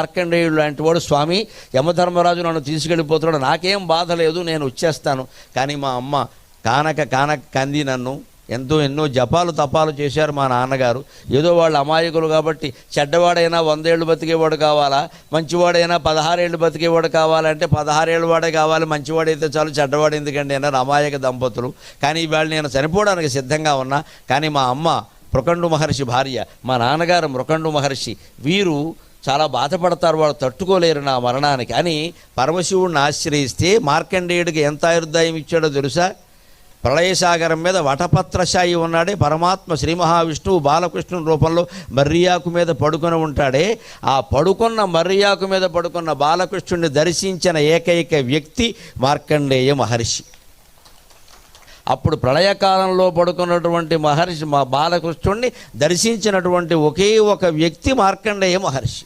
మార్కండేయుడు లాంటి వాడు స్వామి యమధర్మరాజు నన్ను తీసుకెళ్ళిపోతున్నాడు. నాకేం బాధ లేదు నేను వచ్చేస్తాను. కానీ మా అమ్మ కానక కానక కంది నన్ను ఎంతో ఎన్నో జపాలు తపాలు చేశారు మా నాన్నగారు. ఏదో వాళ్ళు అమాయకులు కాబట్టి చెడ్డవాడైనా వందేళ్ళు బతికేవాడు కావాలా? మంచివాడైనా పదహారేళ్ళు బతికేవాడు కావాలంటే పదహారేళ్ళు వాడే కావాలి. మంచివాడైతే చాలు చెడ్డవాడు ఎందుకండి? అన్నారు అమాయక దంపతులు. కానీ ఇవాళ నేను చనిపోవడానికి సిద్ధంగా ఉన్నా. కానీ మా అమ్మ మృకండు మహర్షి భార్య మా నాన్నగారు మృకండు మహర్షి వీరు చాలా బాధపడతారు వాళ్ళు తట్టుకోలేరు నా మరణానికి అని పరమశివుడిని ఆశ్రయిస్తే మార్కండేయుడికి ఎంత ఆయుర్దాయం ఇచ్చాడో తెలుసా? ప్రళయసాగరం మీద వటపత్రశాయి ఉన్నాడే పరమాత్మ శ్రీ మహావిష్ణువు బాలకృష్ణుని రూపంలో మర్రియాకు మీద పడుకొని ఉంటాడే. ఆ పడుకున్న మర్రియాకు మీద పడుకున్న బాలకృష్ణుడిని దర్శించిన ఏకైక వ్యక్తి మార్కండేయ మహర్షి. అప్పుడు ప్రళయకాలంలో పడుకున్నటువంటి మహర్షి మా బాలకృష్ణుడిని దర్శించినటువంటి ఒకే ఒక వ్యక్తి మార్కండేయ మహర్షి.